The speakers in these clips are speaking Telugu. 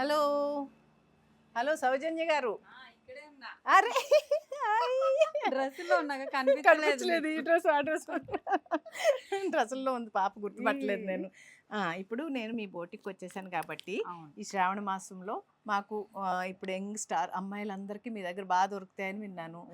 హలో. హలో సౌజన్య గారు. అరే డ్రెస్లో ఉన్నాక కనిపించలేదు కనిపించలేదు ఈ డ్రెస్ ఆ డ్రెస్. డ్రెస్సుల్లో ఉంది పాప గుర్తుపట్టలేదు నేను. ఆ, ఇప్పుడు నేను మీ బోటికి వచ్చేసాను కాబట్టి. ఈ శ్రావణ మాసంలో మాకు ఇప్పుడు యంగ్ స్టార్ అమ్మాయిలందరికీ మీ దగ్గర బాగా దొరుకుతాయని విన్నాను.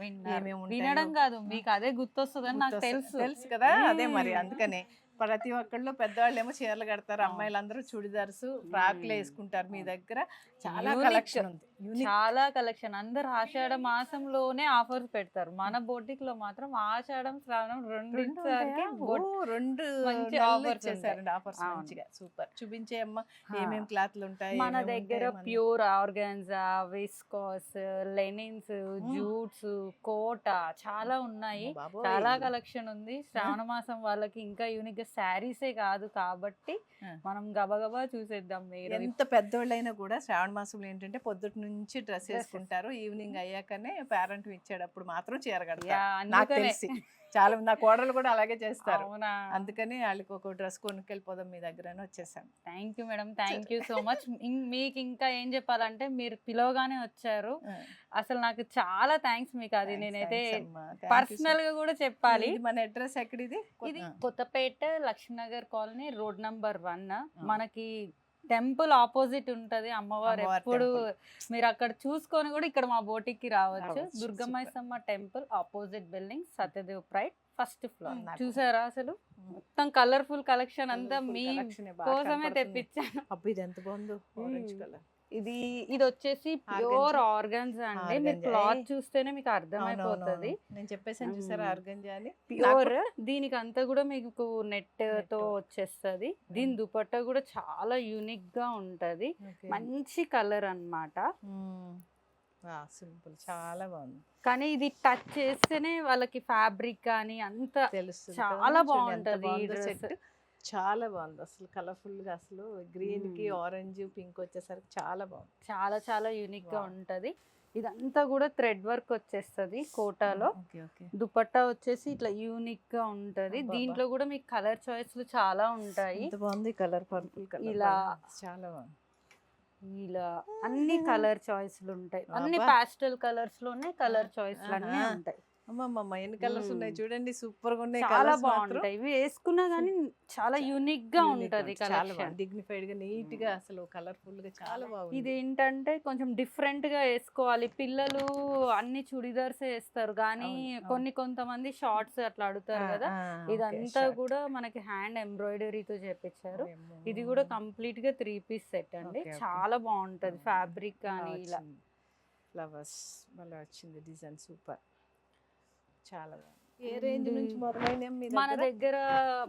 వినడం కాదు మీకు అదే గుర్తొస్తుందని నాకు తెలుసు. తెలుసు కదా అదే మరి. అందుకనే. ప్రతి ఒక్కళ్ళు పెద్దవాళ్ళు ఏమో చీరలు కడతారు. అమ్మాయిలందరూ చుడిదార్స్ ఫ్రాక్లు. వేసుకుంటారు మీ దగ్గర. చాలా. కలెక్షన్ ఉంది. చాలా కలెక్షన్. అందరు ఆషాఢ మాసంలోనే ఆఫర్స్ పెడతారు. మన బోటిక్లో మాత్రం ఆషాఢం శ్రావణం రెండు రెండు మంచి ఇచ్చేసారండి ఆఫర్స్. మంచిగా. సూపర్. చూపించే అమ్మ ఏమేం క్లాత్లు ఉంటాయి మన దగ్గర pure organza viscose linens jutes Kota చాలా ఉన్నాయి. చాలా కలెక్షన్ ఉంది. శ్రావణ మాసం వాళ్ళకి ఇంకా యూనిక్గా శారీసే కాదు కాబట్టి. మనం గబగబా చూసేద్దాం మీరు. ఎంత పెద్దోళ్ళైనా కూడా శ్రావణ మాసంలో ఏంటంటే పొద్దుటి నుంచి డ్రెస్. వేసుకుంటారు. ఈవినింగ్ అయ్యాకనే పేరెంట్ ఇచ్చేటప్పుడు మాత్రం చీర యా, కడతారు నాకు అందుకనే. తెలిసి. చాలా నా కోడలు కూడా అలాగే చేస్తారు. అవునా? అందుకని వాళ్ళకి ఒక డ్రెస్ కొనుక్కెళ్ళిపోదాం మీ దగ్గర అని వచ్చేసాను thank you madam thank you so much మీకు ఇంకా ఏం చెప్పాలంటే మీరు పిలవగానే వచ్చారు. అసలు నాకు చాలా థ్యాంక్స్ మీకు అది. నేనైతే పర్సనల్గా కూడా చెప్పాలి. ఇది మన అడ్రస్ ఎక్కడిది? ఇది Kothapet Lakshminagar colony road number one. మనకి టెంపుల్ ఆపోజిట్ ఉంటది అమ్మవారు ఎప్పుడు. మీరు అక్కడ చూసుకొని కూడా ఇక్కడ మా బోటిక్కి రావచ్చు Durgammaisamma temple opposite building Satyadev pride first floor. చూసారా అసలు? మొత్తం కలర్ఫుల్ కలెక్షన్ అంతా మీ కోసమే. తెప్పించాను. ఇది ఎంత బాగుందో ఆరెంజ్. కలర్. ఇది ఇది వచ్చేసి ప్యూర్ ఆర్గన్స్ అండి. మీరు. క్లాత్? చూస్తేనే మీకు అర్థమైపోతుంది. నేను చెప్పేసాను చూసారా మ్మ్. ఆర్గంజా అని ప్యూర్. దీనికి అంతా కూడా మీకు నెట్. తో వచ్చేస్తది. దీని దుపట్టా కూడా చాలా యూనిక్గా ఉంటది. మంచి కలర్. వా సింపుల్. చాలా బాగుంది. కానీ ఇది టచ్ చేస్తేనే వాళ్ళకి ఫ్యాబ్రిక్ కానీ అంత తెలుస్తుంది చాలా బాగుంటది చాలా బాగుంది అసలు కలర్ఫుల్గా అసలు గ్రీన్కి. ఆరెంజ్ పింక్ వచ్చేసరికి చాలా బాగుంది చాలా చాలా యూనిక్గా Wow. ఉంటది ఇదంతా కూడా థ్రెడ్ వర్క్ వచ్చేస్తది కోటాలో దుపట్టా వచ్చేసి ఇట్లా యూనిక్గా ఉంటది. దీంట్లో కూడా మీకు కలర్ చాయిస్లు చాలా ఉంటాయి బాగుంది కలర్ పర్పుల్ ఇలా. చాలా బాగుంది ఇలా అన్ని కలర్ చాయిస్లు ఉంటాయి అన్ని. పాస్టల్ కలర్స్లోనే కలర్ చాయిస్లు అన్ని. ఉంటాయి అమ్మమ్మ ఎన్ని కలర్స్ ఉన్నాయి. చూడండి సూపర్గా ఉన్నాయి చాలా. బాగుంటాయి ఇవి వేసుకున్నా గానీ చాలా యూనిక్గా ఉంటది డిగ్నిఫైడ్గా నీట్గా అసలు కలర్ఫుల్గా చాలా బాగుంది ఇది ఏంటంటే కొంచెం డిఫరెంట్గా వేసుకోవాలి పిల్లలు అన్ని చుడిదార్స్ వేస్తారు కానీ. కొన్ని కొంతమంది షార్ట్స్ అట్లా అడుగుతారు కదా ఇదంతా. కూడా మనకి హ్యాండ్ ఎంబ్రాయిడరీతో చేపించారు. ఇది కూడా కంప్లీట్గా త్రీ పీస్ సెట్ అండి. చాలా బాగుంటది. ఫ్యాబ్రిక్ కానీ ఇలా ఫ్లవర్స్ భలే వచ్చింది డిజైన్ సూపర్ చాలా బాగుంది ఏ రేంజ్ And నుంచి మొదలైన మీ మన దగ్గర?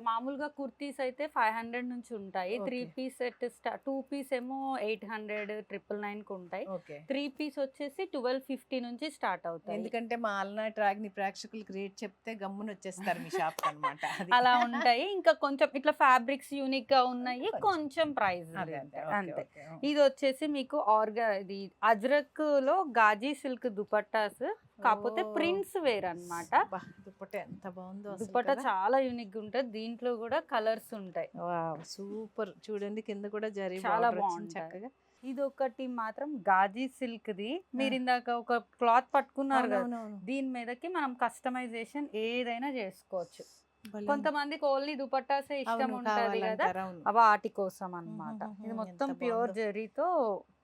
మామూలుగా కుర్తీస్ అయితే ఫైవ్ హండ్రెడ్ నుంచి ఉంటాయి. Three. Piece set two piece ఏమో ఎయిట్ హండ్రెడ్ ట్రిపుల్ నైన్కు ఉంటాయి. త్రీ పీస్ వచ్చేసి ట్వెల్వ్ ఫిఫ్టీ నుంచి స్టార్ట్ అవుతాయి. ఎందుకంటే మా అలనాటి రాగిని ప్రేక్షకులకి రేట్ చెప్తే గమ్మున వచ్చేస్తారు మీ షాప్ అనమాట అలా ఉంటాయి. ఇంకా కొంచెం ఇట్లా ఫ్యాబ్రిక్స్ యూనిక్గా ఉన్నాయి. కొంచెం. ప్రైస్ అంతే ఇది వచ్చేసి మీకు ఆర్గా ఇది అజ్రక్లో గాజీ సిల్క్ దుపట్టాస్ కాకపోతే. ప్రింట్స్ వేర్ అన్నమాట దుప్పట ఎంత బాగుందో? చాలా యూనిక్గా ఉంటుంది దీంట్లో కూడా కలర్స్ ఉంటాయి సూపర్ చూడండి కింద కూడా జరీ చాలా బాగుంటాయి. చక్కగా ఇది ఒకటి మాత్రం గాజీ సిల్క్ ది మీరు ఇందాక ఒక క్లాత్ పట్టుకున్నారు కదా. దీని మీదకి మనం కస్టమైజేషన్ ఏదైనా చేసుకోవచ్చు కొంతమందికి ఓన్లీ దుపట్టాసే ఇష్టం ఉంటది కదా అవును. వాటి కోసం అన్నమాట మ్మ్, ఇది మొత్తం ప్యూర్ బాగుందో. జరీతో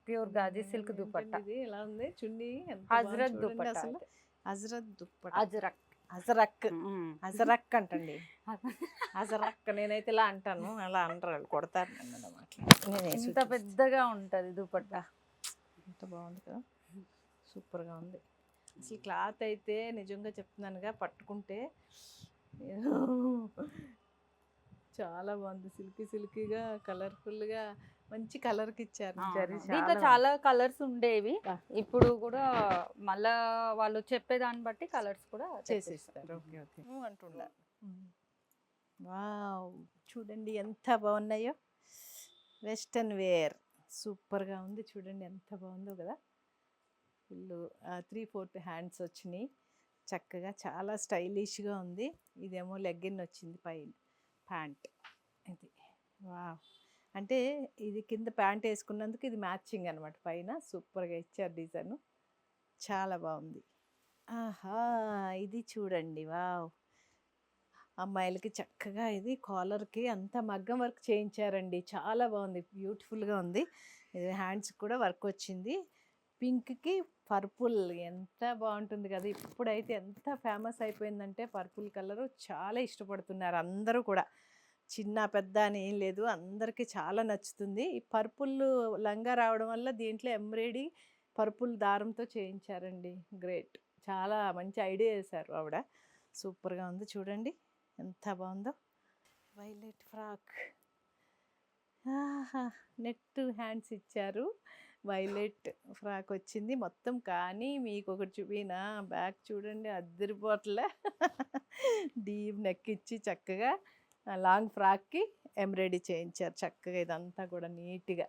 ప్యూర్ గాజీ సిల్క్ దుపట్టా. ఇది? ఎలా ఉంది? చున్నీ ఎంత హజ్రత్ దుపట్టా అసలు. అజ్రత్ దుప్పట అజ్రక్ అజరక్ అజరక్ అంటండి. అజరక్ నేనైతే ఇలా అంటాను. అలా అంటారు వాళ్ళు కొడతారు నేనే ఎంత. పెద్దగా ఉంటది దుపట్టా. ఎంత బాగుంది కదా? సూపర్గా ఉంది. అసలు క్లాత్ అయితే నిజంగా చెప్తున్నానుగా పట్టుకుంటే. చాలా బాగుంది. సిల్కీ సిల్కీగా కలర్ఫుల్గా మంచి కలర్కి ఇచ్చారు దీంట్లో చాలా కలర్స్ ఉండేవి. ఇప్పుడు కూడా మళ్ళా వాళ్ళు చెప్పే దాన్ని బట్టి కలర్స్ కూడా చేసేస్తారు. అంటున్నారు చూడండి ఎంత బాగున్నాయో. Western wear. సూపర్గా ఉంది. చూడండి ఎంత బాగుందో కదా. ఫుల్ త్రీ ఫోర్త్ హ్యాండ్స్ వచ్చినాయి. చక్కగా చాలా స్టైలిష్గా ఉంది. ఇదేమో లెగ్గిన్ వచ్చింది పై ప్యాంట్. ఇది. వావ్. అంటే ఇది కింద ప్యాంట్ వేసుకున్నందుకు ఇది మ్యాచింగ్ అనమాట పైన సూపర్గా ఇచ్చారు డిజైన్. చాలా బాగుంది. ఆహా! ఇది చూడండి. వావ్! అమ్మాయిలకి చక్కగా ఇది కాలర్కి అంత మగ్గం వర్క్ చేయించారండి. చాలా బాగుంది. బ్యూటిఫుల్గా ఉంది. ఇది హ్యాండ్స్ కూడా వర్క్ వచ్చింది. పింక్కి పర్పుల్ ఎంత బాగుంటుంది కదా! ఇప్పుడైతే ఎంత ఫేమస్ అయిపోయిందంటే పర్పుల్ కలర్ చాలా ఇష్టపడుతున్నారు అందరూ కూడా. చిన్న పెద్ద అని ఏం లేదు. అందరికీ చాలా నచ్చుతుంది. ఈ పర్పుల్ లంగా రావడం వల్ల దీంట్లో ఎంబ్రాయిడరీ పర్పుల్ దారంతో చేయించారండి. గ్రేట్. చాలా మంచి ఐడియా వేశారు ఆవిడ. సూపర్గా ఉంది చూడండి. ఎంత బాగుందో వైలెట్ ఫ్రాక్. నెట్ హ్యాండ్స్ ఇచ్చారు. వైలెట్ ఫ్రాక్ వచ్చింది మొత్తం. కానీ మీకు ఒకటి చూపిన బ్యాక్ చూడండి అద్దరిపోట్లే డీప్ నెక్ ఇచ్చి చక్కగా లాంగ్ ఫ్రాక్కి ఎంబ్రాయిడరీ చేయించారు చక్కగా ఇదంతా కూడా నీట్గా.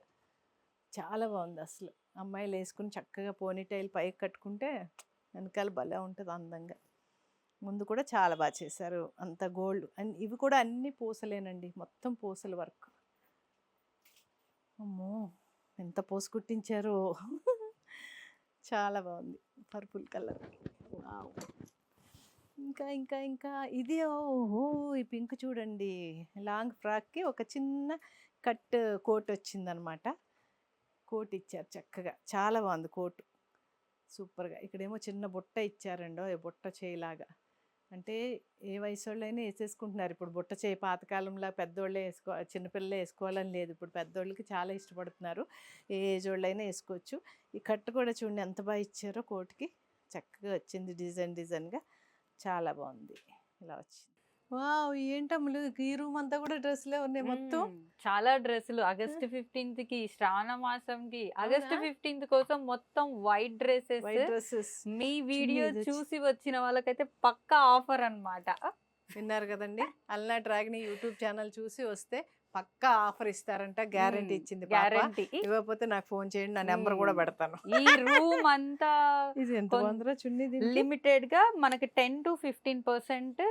చాలా బాగుంది అసలు. అమ్మాయిలు వేసుకుని చక్కగా పోనీటైల్ పైకి కట్టుకుంటే వెనకాల భలే ఉంటుంది అందంగా. ముందు కూడా చాలా బాగా చేశారు అంత గోల్డ్. అండ్ ఇవి కూడా అన్నీ పూసలేనండి. మొత్తం పూసల వర్క్. అమ్మో! ఎంత పోసు కుట్టించారో చాలా బాగుంది. Purple colour. ఇంకా ఇంకా ఇంకా. ఇది ఓహో ఈ పింక్ చూడండి. లాంగ్ ఫ్రాక్కి ఒక చిన్న కట్ కోట్ వచ్చిందనమాట. కోట్ ఇచ్చారు చక్కగా. చాలా బాగుంది కోటు. సూపర్గా. ఇక్కడేమో చిన్న బుట్ట ఇచ్చారండో ఈ బుట్ట చేయలాగా. అంటే ఏ వయసు వాళ్ళైనా వేసేసుకుంటున్నారు ఇప్పుడు బుట్ట చేయి పాతకాలంలో పెద్దోళ్ళే వేసుకో చిన్నపిల్లలే వేసుకోవాలని లేదు. ఇప్పుడు పెద్దోళ్ళకి చాలా ఇష్టపడుతున్నారు. ఏ ఏజ్ వాళ్ళైనా వేసుకోవచ్చు ఈ కట్టు కూడా చూడండి ఎంత బాగా ఇచ్చారో కోటికి. చక్కగా వచ్చింది డిజైన్ డిజైన్గా. చాలా బాగుంది. ఇలా వచ్చింది. వావ్! ఏంటమ్ములు? ఈ రూమ్ అంతా కూడా డ్రెస్లే ఉన్నాయి మొత్తం. చాలా డ్రెస్సులు. ఆగస్ట్ ఫిఫ్టీన్త్కి శ్రావణ మాసంకి. ఆగస్ట్ అవునా? ఫిఫ్టీన్త్ కోసం మొత్తం వైట్ డ్రెస్సెస్. మీ వీడియో చూసి వచ్చిన వాళ్ళకైతే పక్కా ఆఫర్ అన్నమాట. విన్నారు కదండి? అల్నా డ్రాగన్ యూట్యూబ్ ఛానల్ చూసి వస్తే పక్కా ఆఫర్ ఇస్తారంట గ్యారంటీ. ఇచ్చింది. గ్యారంటీ. ఇవ్వకపోతే నాకు ఫోన్ చేయండి నా నెంబర్ కూడా. పెడతాను. ఈ రూమ్ అంతా ఇది ఎంత చున్నీ లిమిటెడ్గా మనకి ten to fifteen percent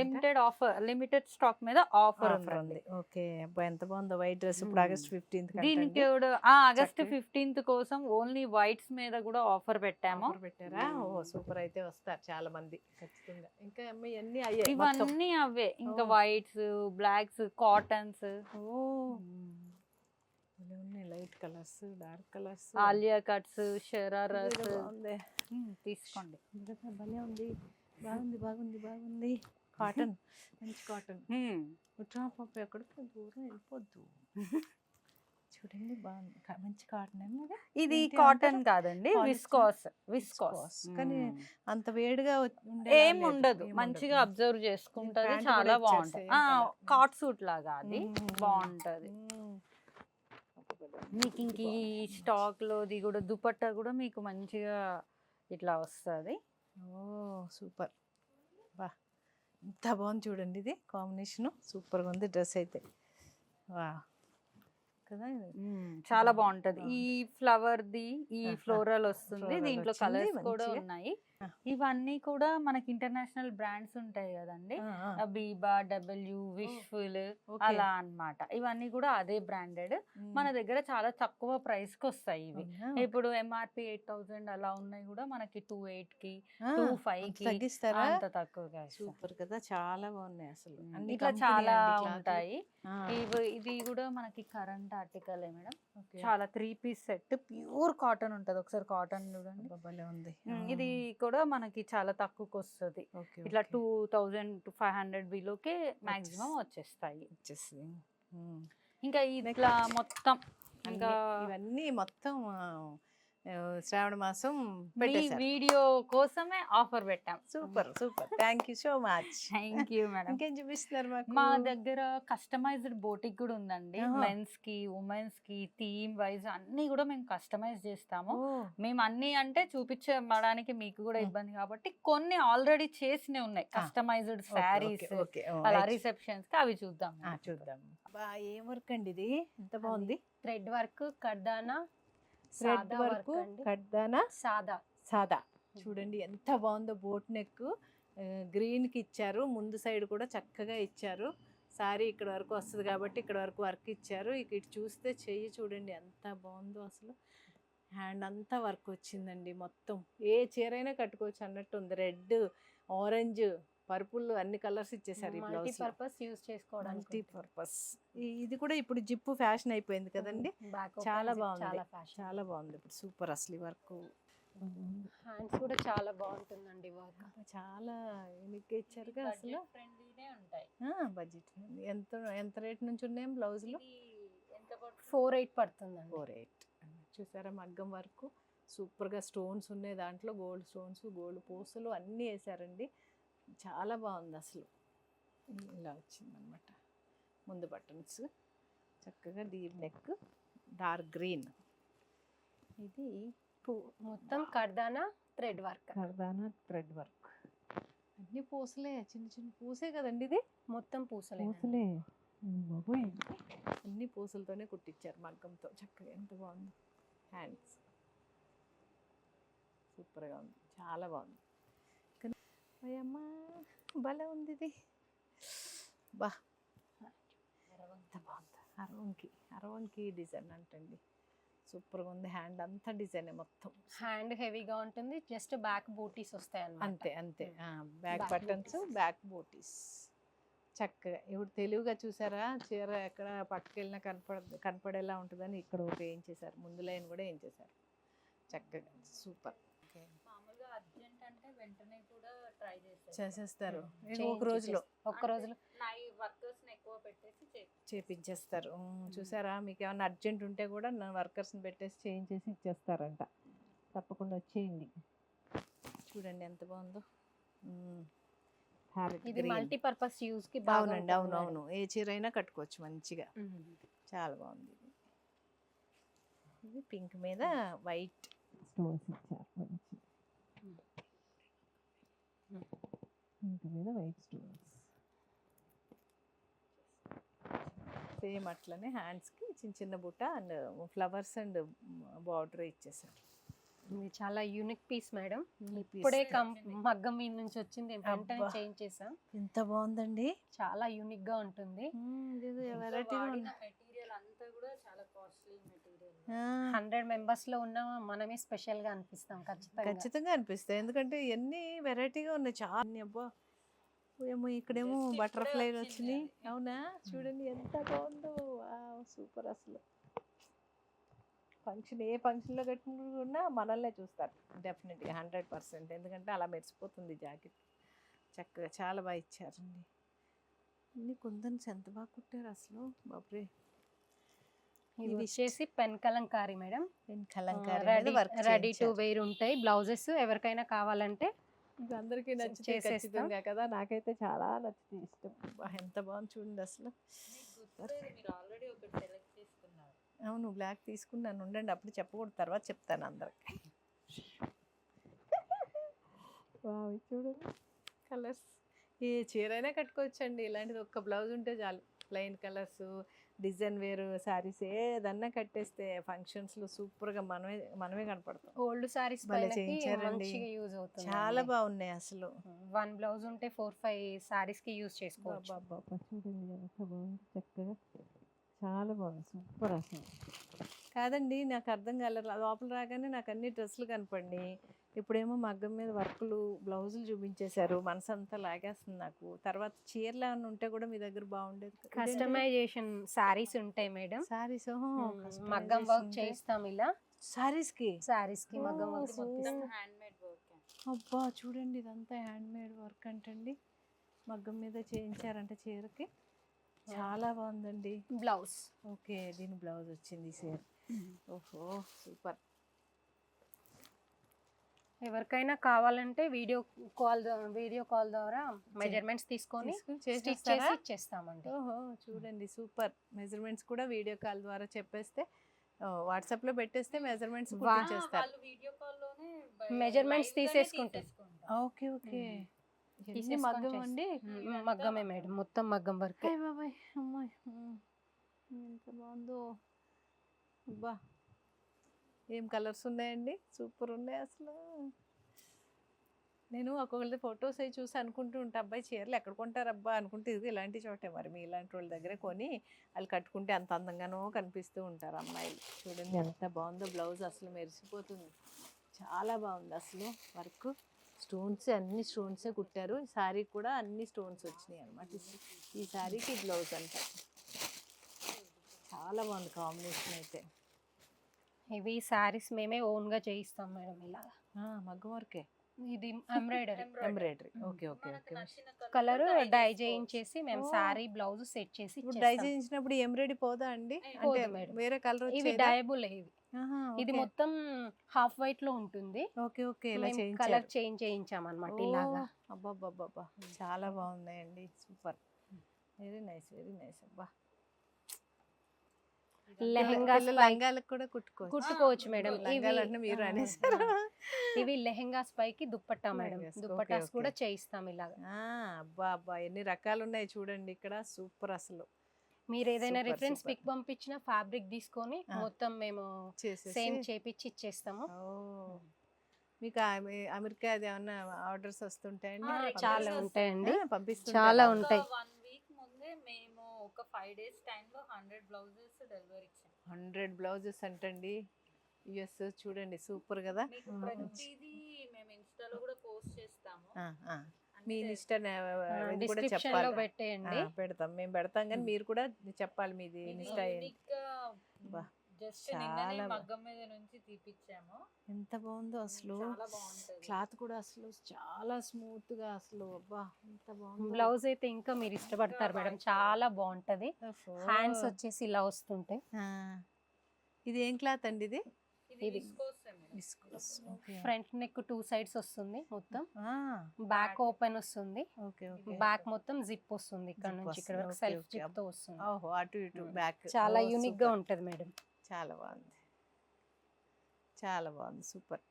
limited offer limited stock మీద ఆఫర్ ఆఫర్ ఉంది. ఓకే. ఎంత బాగుందో వైట్ డ్రెస్ ఇప్పుడు. ఆగస్ట్ ఫిఫ్టీన్త్ దీనికి కూడా ఆగస్ట్ ఫిఫ్టీన్త్ కోసం ఓన్లీ వైట్స్ మీద కూడా ఆఫర్ పెట్టాము. పెట్టారా? ఓ. సూపర్ అయితే వస్తారు చాలా మంది ఖచ్చితంగా. ఇంకా ఇవన్నీ అవే. ఇంకా. వైట్స్ బ్లాక్స్ కాటన్స్ ఓ. ఉన్నాయి light colours dark colours. Alia cuts shararas బాగుంది. తీసుకోండి. భలే ఉంది. బాగుంది బాగుంది బాగుంది. కాటన్. మంచి కాటన్. ఉట్రా పాప ఎక్కడికి? దూరం వెళ్ళిపోద్దు. చూడండి బాగుంది మంచి కాటన్ ఇది. కాటన్? కాదండి? విస్కాస్. విస్కాస్ కానీ అంత వేడిగా ఏం. ఉండదు మంచిగా. అబ్జర్వ్ చేసుకుంటది చాలా బాగుంటది. కాట్ సూట్ లాగా అది. బాగుంటది. మీకు ఇంక ఈ బాగుంది. స్టాక్ లోది కూడా దుపట్టా కూడా మీకు మంచిగా ఇట్లా వస్తుంది ఓ సూపర్ బా ఎంత బాగుంది చూడండి ఇది కాంబినేషను సూపర్గా ఉంది డ్రెస్ అయితే వా కదా చాలా బాగుంటది ఈ ఫ్లవర్ ది ఈ. ఫ్లోరల్ వస్తుంది దీంట్లో కలర్స్ కూడా. ఉన్నాయి. ఇవన్నీ కూడా మనకి ఇంటర్నేషనల్ బ్రాండ్స్ ఉంటాయి కదండి. Biba W Wishful. అలా అన్నమాట. ఇవన్నీ కూడా అదే బ్రాండెడ్. మన దగ్గర చాలా తక్కువ ప్రైస్కి వస్తాయి ఇవి? ఇప్పుడు ఎంఆర్పి ఎయిట్ థౌసండ్ అలా ఉన్నాయి కూడా మనకి టూ ఎయిట్కి టూ ఫైవ్కి అంత తక్కువగా. సూపర్ కదా చాలా బాగున్నాయి అసలు. ఇట్లా చాలా. ఉంటాయి. ఇది కూడా మనకి కరెంట్ ఆర్టికల్ మేడం. చాలా three piece set pure cotton ఉంటది. ఒకసారి కాటన్ చూడండి. ఇది కూడా మనకి చాలా తక్కువకి వస్తుంది ఇట్లా. Two thousand to five hundred బిలోకే maximum వచ్చేస్తాయి. ఇంకా ఇట్లా మొత్తం ఇంకా ఇవన్నీ మొత్తం శ్రావణ మాసం వీడియో కోసమే ఆఫర్ పెట్టాం. Super super. Thank you so much thank you madam ఇంకేం చూపిస్తున్నారు మా దగ్గర కస్టమైజ్డ్ బోటిక్ కూడా ఉందండి. మెన్స్కి ఉమెన్స్కి థీమ్ వైజ్ అన్ని కూడా మేము కస్టమైజ్ చేస్తాము. మేము అన్ని అంటే చూపించడానికి మీకు కూడా మ్. ఇబ్బంది కాబట్టి కొన్ని ఆల్రెడీ చేసినవి ఉన్నాయి. కస్టమైజ్డ్ శారీస్ అలా. రిసెప్షన్స్కి అవి చూద్దాం. ఆ, చూద్దాం. బా ఏం వర్క్ అండి ఇది? ఎంత బాగుంది? థ్రెడ్ వర్క్ కడ్దానా సాదా వర్క్. కడ్దానా? సాదా. సాదా. చూడండి ఎంత బాగుందో బోట్ నెక్. గ్రీన్కి ఇచ్చారు. ముందు సైడ్ కూడా చక్కగా ఇచ్చారు. సారీ ఇక్కడ వరకు వస్తుంది కాబట్టి ఇక్కడ వరకు వర్క్ ఇచ్చారు. ఇక ఇటు చూస్తే చెయ్యి చూడండి ఎంత బాగుందో అసలు. హ్యాండ్ అంతా వర్క్ వచ్చిందండి మొత్తం. ఏ చీరైనా కట్టుకోవచ్చు అన్నట్టు ఉంది. రెడ్ ఆరెంజ్ పర్పుల్ అన్ని కలర్స్ ఇచ్చేసారు ఈ బ్లౌజ్ పర్పస్ యూజ్ చేసుకోవడానికి మల్టీ పర్పస్ ఇది కూడా ఇప్పుడు జిప్పు ఫ్యాషన్ అయిపోయింది కదండి. చాలా బాగుంది. చాలా ఫ్యాషన్. చాలా బాగుంది. ఇప్పుడు సూపర్ అసలు వర్క్. హ్యాండ్స్ కూడా చాలా బాగుంటుందండి వర్క్. చాలా యూనిక్ ఇచ్చారుగా అసలు. ఫ్రెండ్లీనే ఉంటాయి. బడ్జెట్ ఎంత ఎంత రేట్ నుంచి ఉన్నాయి బ్లౌజులు? ఫోర్ ఎయిట్ పడుతుందండి. Four eight. చూసారా మగ్గం వరకు? సూపర్గా స్టోన్స్ ఉన్నాయి. దాంట్లో గోల్డ్ స్టోన్స్ గోల్డ్ పూసలు అన్నీ వేసారండి. చాలా బాగుంది అసలు. ఇలా వచ్చిందనమాట ముందు బటన్స్. చక్కగా డీప్ నెక్ డార్క్ గ్రీన్. ఇది పూ మొత్తం కర్దానా థ్రెడ్ వర్క్. కర్దానా థ్రెడ్ వర్క్. అన్ని పూసలే చిన్న చిన్న పూసే కదండి ఇది? మొత్తం పూసలే. పూసలే. బాబోయ్. అన్ని పూసలతోనే కుట్టించారు మగ్గంతో చక్కగా ఎంత బాగుంది. హ్యాండ్స్ సూపర్గా ఉంది. చాలా బాగుంది. అయ్యమ్మా భలే ఉంది ఇది బా. ఎంత బాగుంది. అరవంకి అరవంకి డిజైన్ అంటండి. సూపర్గా ఉంది. హ్యాండ్ అంతా డిజైన్ మొత్తం. హ్యాండ్ హెవీగా ఉంటుంది. జస్ట్ బ్యాక్ బూటీస్ వస్తాయి అన్నమాట అంతే. అంతే back Back buttons booties. Back booties. చక్కగా. ఇప్పుడు తెలివిగా చూసారా? చీర ఎక్కడ పట్టుకెళ్ళినా కనపడ కనపడేలా ఉంటుందని ఇక్కడ ఒకటి ఏం చేశారు? ముందు లైన్ కూడా ఏం చేశారు? చక్కగా. సూపర్. మామూలుగా అర్జెంట్ వెంటనే కూడా ట్రై చేస్తారు చేసేస్తారు. Change ఒక రోజులో ఒక్క రోజులో. నా ఎక్కువ పెట్టేసి చేసి చేపించేస్తారు ఉమ్, చూసారా? మీకు ఏమైనా అర్జెంట్ ఉంటే కూడా నా వర్కర్స్ని పెట్టేసి చేయించేసి ఇచ్చేస్తారంట. తప్పకుండా వచ్చేయండి చూడండి ఎంత బాగుందో. ఇది green. మల్టీ పర్పస్ యూజ్కి బాగా అవునండి ఉంటుంది అవును. అవును. ఏ చీర అయినా కట్టుకోవచ్చు మంచిగా. చాలా బాగుంది ఇది. ఇది పింక్ మీద వైట్. స్టోన్స్ ఇచ్చారు మంచి మీద వైట్ స్టోన్స్ సేమ్ అట్లనే హ్యాండ్స్కి చిన్న చిన్న బుట్ట అండ్ ఫ్లవర్స్ అండ్ బార్డర్ ఇచ్చేసారు. ఇది చాలా యూనిక్ పీస్ మేడం. ఇప్పుడే కం- మగ్గం మీద నుంచి వచ్చింది. చేంజ్ చేసాం ఎంత బాగుందండి. చాలా యూనిక్గా ఉంటుంది వెరైటీగా ఉంది మెటీరియల్ అంతా కూడా చాలా కాస్ట్లీ మెటీరియల్ ఆ, హండ్రెడ్ మెంబర్స్లో ఉన్న మనమే స్పెషల్గా అనిపిస్తాం ఖచ్చితంగా. ఖచ్చితంగా అనిపిస్తాయి. ఎందుకంటే ఎన్ని వెరైటీగా ఉన్నాయి. చాలా అబ్బా! ఏమో ఇక్కడేమో బటర్ఫ్లై వచ్చినాయి. వచ్చింది అవునా? చూడండి ఎంత బాగుందో. సూపర్ అసలు. ఫంక్షన్ ఏ ఫంక్షన్లో కట్టుకున్నా మనల్నే చూస్తారు. డెఫినెట్గా హండ్రెడ్ పర్సెంట్. ఎందుకంటే అలా మెరిసిపోతుంది జాకెట్. చక్కగా చాలా బాగా ఇచ్చారండి. ఇన్ని కుందన్స్ ఎంత బాగా కుట్టారు అసలు? బాబరే ఇది వచ్చేసి పెన్ కలంకారీ మేడం. నేను kalamkari ready work ready to wear ఉంటాయి. బ్లౌజెస్ ఎవరికైనా కావాలంటే అందరికీ. ఖచ్చితంగా కదా. నాకైతే చాలా నచ్చింది ఇష్టం. ఎంత బాగుంది చూడండి అసలు. అవును బ్లాక్ తీసుకున్నాను. ఉండండి అప్పుడు చెప్పకూడదు. తర్వాత చెప్తాను అందరికి. చూడండి. కలర్స్ ఏ చీరైనా కట్టుకోవచ్చండి. ఇలాంటిది ఒక్క బ్లౌజ్ ఉంటే చాలు. ప్లెయిన్ కలర్స్ డిజైన్ వేరు శారీస్ ఏదన్నా కట్టేస్తే ఫంక్షన్స్లో సూపర్గా మనమే మనమే కనపడతాం. ఓల్డ్. మంచిగా యూజ్ అవుతుంది చాలా బాగున్నాయి అసలు. వన్ బ్లౌజ్ ఉంటే ఫోర్ ఫైవ్ సారీస్కి యూజ్ చేసుకోవచ్చు. చక్కగా చాలా బాగుంది. సూపర్ అసలు. కాదండి నాకు అర్థం కాలేదు. లోపల రాగానే నాకు అన్ని డ్రెస్సులు కనపడినాయి. ఇప్పుడేమో మగ్గం మీద వర్కులు బ్లౌజులు చూపించేశారు. మనసు అంతా లాగేస్తుంది నాకు. తర్వాత చీరలు ఏమైనా ఉంటే కూడా మీ దగ్గర బాగుండేది కస్టమైజేషన్ సారీస్ ఉంటాయి మేడం. సారీస్? మగ్గం వర్క్ చేయిస్తాం ఇలా. సారీస్కి సారీస్కి మగ్గం వర్క్. హ్యాండ్ మేడ్ వర్క్ అబ్బా చూడండి ఇదంతా హ్యాండ్ మేడ్ వర్క్ అంటండి. మగ్గం మీద చేయించారంట చీరకి. చాలా బాగుందండి. బ్లౌజ్. ఓకే దీని బ్లౌజ్ వచ్చింది చీర. ఓహో సూపర్. ఎవరికైనా కావాలంటే వీడియో కాల్ వీడియో కాల్ ద్వారా మెజర్మెంట్స్ తీసుకొని? చేసి ఇచ్చేస్తామండి. ఓహో చూడండి సూపర్. మెజర్మెంట్స్ కూడా వీడియో కాల్ ద్వారా చెప్పేస్తే వాట్సాప్లో పెట్టేస్తే మెజర్మెంట్స్ చేస్తారు వాళ్ళు వీడియో కాల్లోనే Measurements తీసేసుకుంటారు. Okay okay. తీసేసుకొని మగ్గం. అండి? మగ్గమే మేడం మొత్తం మగ్గం వర్క్. బాబాయ్ అమ్మాయి. ఎంత బాగుందో. అబ్బా. ఏం కలర్స్ ఉన్నాయండి? సూపర్ ఉన్నాయి అసలు. నేను ఒక్కొక్కరి ఫొటోస్ అవి చూసి అనుకుంటూ ఉంటా అబ్బాయి చీరలు ఎక్కడ కొంటారు అబ్బా అనుకుంటే ఇది ఇలాంటి చోటే మరి మీ ఇలాంటి వాళ్ళ దగ్గర కొని వాళ్ళు కట్టుకుంటే అంత అందంగానో కనిపిస్తూ ఉంటారు అమ్మాయిలు. చూడండి ఎంత బాగుందో బ్లౌజ్ అసలు మెరిసిపోతుంది. చాలా బాగుంది అసలు వర్క్. స్టోన్స్ అన్ని స్టోన్సే కుట్టారు. ఈ శారీ కూడా అన్ని స్టోన్స్ వచ్చినాయి అనమాట ఈ శారీకి బ్లౌజ్ అంట చాలా బాగుంది కాంబినేషన్ అయితే. ఇవి సారీస్ మేమే ఓన్గా చేయిస్తాం మేడం ఇలా. ఆ, మగ్గం వర్కే? ఇది embroidery. Embroidery. Okay okay okay. Colour dye చేయించేసి మేము సారీ బ్లౌజ్ సెట్ చేసి ఇప్పుడు డై. చేయించినప్పుడు ఎంబ్రాయిడరీ పోదా అండి? అంటే మేడం. వేరే కలర్ ఇవి డయబుల్ ఇవి. ఇది ఇది మొత్తం హాఫ్ వైట్లో ఉంటుంది. ఓకే ఓకే ఇలా కలర్ చేంజ్ చేయించాం అనమాట ఇలాగా. అబ్బాబ్బాబ్బా చాలా బాగున్నాయండి. Super. Very nice very nice అబ్బా! లెహెంగా లంగాలకు కూడా కుట్టుకోవచ్చు. కుట్టుకోవచ్చు మేడం. మీరు అనేసారు. ఇవి లెహెంగాస్ పైకి దుప్పట్టా మేడం. okay. కూడా చేయిస్తాం ఇలాగా. అబ్బా అబ్బా ఎన్ని రకాలు ఉన్నాయి చూడండి ఇక్కడ. సూపర్ అసలు. మీరు ఏదైనా రిఫరెన్స్. పిక్ పంపించిన ఫ్యాబ్రిక్ తీసుకొని. మొత్తం మేము సేమ్ చేపించి ఇచ్చేస్తాము. ఓ. మీకు అమె- అమెరికా అది ఏమన్నా ఆర్డర్స్ వస్తుంటాయండి? చాలా ఉంటాయండి. ఆ, పంపిస్తుంటారా? చాలా ఉంటాయి. ఒక ఫైవ్ డేస్ టైం లో హండ్రెడ్ బ్లౌజెస్ డెలివరీ ఇచ్చాం హండ్రెడ్ బ్లౌజెస్ అంటండి? యుఎస్ చూడండి సూపర్ కదా. ప్రతిదీ మేము ఇన్స్టాలో కూడా పోస్ట్ చేస్తాము. మీ. ఇష్టం కూడా డిస్క్రిప్షన్లో చెప్పాలి పెట్టేయండి. ఆ, పెడతాం. మేము పెడతాం కానీ. మీరు కూడా చెప్పాలి మీది ఇన్స్టా జస్ట్ నిన్ననే మగ్గం మీద నుంచి తీపిచ్చాము. ఎంత బాగుందో అసలు. క్లాత్ కూడా అసలు చాలా స్మూత్గా అసలు. అబ్బా ఎంత బాగుంది. బ్లౌజ్ అయితే ఇంకా మీరు ఇష్టపడతారు మేడం. చాలా బాగుంటది. హ్యాండ్స్ వచ్చేసి ఇలా వస్తుంటాయి ఇది ఏం క్లాత్ అండి ఇది? ఇది ఫ్రంట్ నెక్ టూ సైడ్స్ వస్తుంది మొత్తం. బ్యాక్. ఓపెన్ వస్తుంది. Okay okay. బ్యాక్ మొత్తం జిప్ వస్తుంది ఇక్కడ నుంచి. ఇక్కడ. సెల్ఫ్. జిప్తో వస్తుంది. అటు ఇటు. బ్యాక్ చాలా యూనిక్గా ఉంటది మేడం. చాలా బాగుంది. చాలా బాగుంది. సూపర్.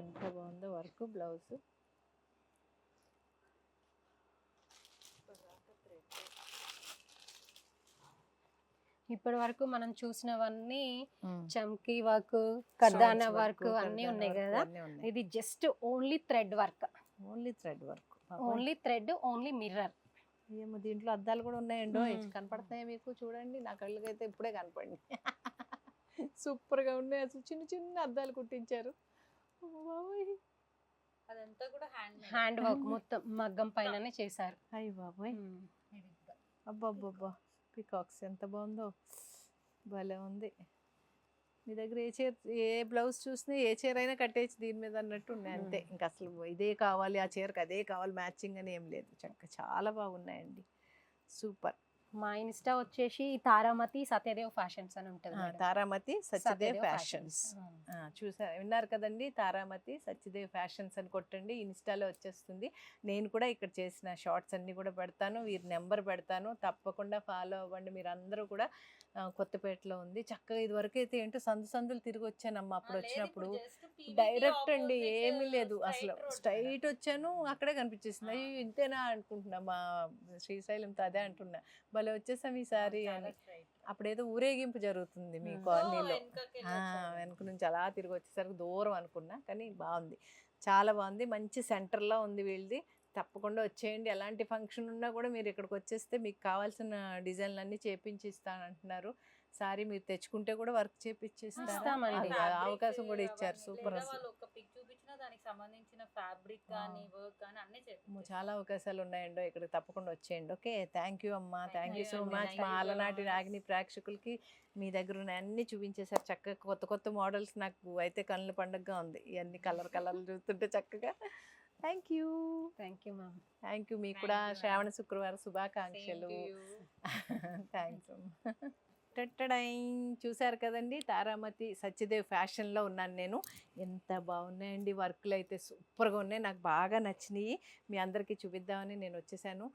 ఎంత బాగుందో వర్క్ బ్లౌజ్. ఇప్పటి వరకు మనం చూసినవన్నీ చమ్కీ వర్క్ కర్దానా వర్క్ అన్నీ ఉన్నాయి కదా. ఇది just only thread work. Only thread work. Only thread only mirror. ఏమో దీంట్లో అద్దాలు కూడా ఉన్నాయండో. కనపడుతున్నాయి మీకు? చూడండి నా కళ్ళకైతే ఇప్పుడే కనపడి సూపర్గా ఉన్నాయి. అసలు చిన్న చిన్న అద్దాలు కుట్టించారు. అదంతా కూడా హ్యాండ్ హ్యాండ్ వర్క్ మొత్తం మగ్గం పైననే చేశారు. అయ్యి బాబోయ్. అబ్బబ్బబ్బా. పికాక్స్ ఎంత బాగుందో. భలే ఉంది. మీ దగ్గర ఏ చీర ఏ బ్లౌజ్ చూసినా ఏ చీర అయినా కట్టేసి దీని మీద అన్నట్టు ఉన్నాయి అంతే. ఇంకా అసలు ఇదే కావాలి ఆ చీరకు అదే కావాలి మ్యాచింగ్ అని ఏం లేదు. చక్క చాలా బాగున్నాయండి. సూపర్. మా ఇన్స్టా వచ్చేసి తారామతి సత్యదేవ్ ఫ్యాషన్స్ అని ఉంటుంది. తారామతి సత్యదేవ్ ఫ్యాషన్స్. చూసారు విన్నారు కదండి? తారామతి సత్యదేవ్ ఫ్యాషన్స్ అని కొట్టండి ఇన్స్టాలో వచ్చేస్తుంది. నేను కూడా ఇక్కడ చేసిన షార్ట్స్ అన్ని కూడా పెడతాను వీరి నెంబర్ పెడతాను. తప్పకుండా ఫాలో అవ్వండి. మీరు అందరూ కూడా కొత్తపేటలో ఉంది. చక్కగా ఇది వరకు అయితే ఏంటో సందు సందులు తిరిగి వచ్చానమ్మా అప్పుడు వచ్చినప్పుడు డైరెక్ట్ అండి ఏమీ లేదు. అసలు స్ట్రైట్ వచ్చాను అక్కడే కనిపించేసింది. అయ్యో ఇంతేనా అనుకుంటున్నా మా శ్రీశైలంతో అదే అంటున్నా. భలే వచ్చేసాం ఈసారి అని. అప్పుడేదో ఊరేగింపు జరుగుతుంది మీ. కాలనీలో. వెనక నుంచి అలా తిరిగి వచ్చేసరికి దూరం అనుకున్నా కానీ బాగుంది. చాలా బాగుంది. మంచి సెంటర్లో ఉంది వీళ్ళది. తప్పకుండా వచ్చేయండి. ఎలాంటి ఫంక్షన్ ఉన్నా కూడా మీరు ఇక్కడికి వచ్చేస్తే మీకు కావాల్సిన డిజైన్లు అన్నీ చేపించి ఇస్తానంటున్నారు సారీ మీరు తెచ్చుకుంటే కూడా వర్క్. అది అవకాశం కూడా ఇచ్చారు. సూపర్ అసలు. వాళ్ళు ఒక పిక్ చూపించినా దానికి సంబంధించిన ఫ్యాబ్రిక్ కానీ వర్క్ కానీ అన్ని అమ్మో, చెప్పి చాలా అవకాశాలు ఉన్నాయండో. ఇక్కడికి తప్పకుండా వచ్చేయండి. ఓకే. థ్యాంక్ యూ అమ్మా. Thank you so. మచ్. మా అలనాటి. నాగిని ప్రేక్షకులకి మీ దగ్గర ఉన్న అన్ని చూపించేశారు. చక్కగా కొత్త కొత్త మోడల్స్ నాకు అయితే కళ్ళ పండుగగా ఉంది. ఇవన్నీ కలర్ కలర్లు చూస్తుంటే చక్కగా. Thank you thank you ma'am thank you మీకు కూడా. శ్రావణ శుక్రవారం శుభాకాంక్షలు. థ్యాంక్స్ టట్టడై చూశారు కదండి తారామతి సత్యదేవ్ ఫ్యాషన్లో ఉన్నాను నేను. ఎంత బాగున్నాయండి వర్క్లు అయితే సూపర్గా ఉన్నాయి. నాకు బాగా నచ్చినాయి. మీ అందరికీ చూపిద్దామని నేను వచ్చేసాను.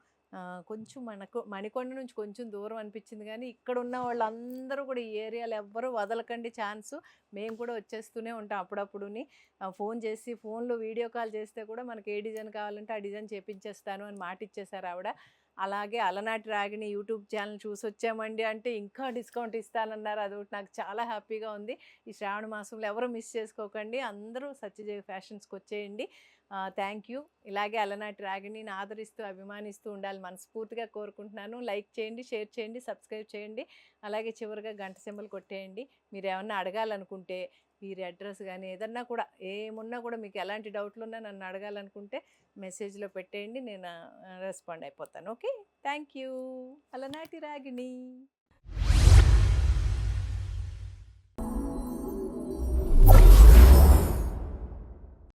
కొంచెం మనకు మణికొండ నుంచి కొంచెం దూరం అనిపించింది కానీ ఇక్కడ ఉన్న వాళ్ళందరూ కూడా ఈ ఏరియాలో ఎవ్వరూ వదలకండి ఛాన్స్. మేము కూడా వచ్చేస్తూనే ఉంటాం అప్పుడప్పుడుని. ఫోన్ చేసి ఫోన్లో వీడియో కాల్ చేస్తే కూడా మనకి ఏ డిజైన్ కావాలంటే ఆ డిజైన్ చేపించేస్తాను అని మాట ఇచ్చేశారు ఆవిడ. అలాగే అలనాటి రాగిని యూట్యూబ్ ఛానల్ చూసి వచ్చామండి అంటే ఇంకా డిస్కౌంట్ ఇస్తానన్నారు. ఒకటి నాకు చాలా హ్యాపీగా ఉంది. ఈ శ్రావణ మాసంలో ఎవరు మిస్ చేసుకోకండి. అందరూ సత్యజయ ఫ్యాషన్స్కి వచ్చేయండి. థ్యాంక్ యూ ఇలాగే అలనాటి రాగిని ఆదరిస్తూ అభిమానిస్తూ ఉండాలి మనస్ఫూర్తిగా కోరుకుంటున్నాను. లైక్ చేయండి షేర్ చేయండి సబ్స్క్రైబ్ చేయండి. అలాగే చివరిగా గంట సింబల్ కొట్టేయండి. మీరు ఏమన్నా అడగాలనుకుంటే వీరి అడ్రస్ కానీ ఏదన్నా కూడా ఏమున్నా కూడా మీకు ఎలాంటి డౌట్లు ఉన్నా నన్ను అడగాలనుకుంటే మెసేజ్లో పెట్టేయండి. నేను రెస్పాండ్ అయిపోతాను. ఓకే థ్యాంక్ యూ అలనాటి రాగిణి.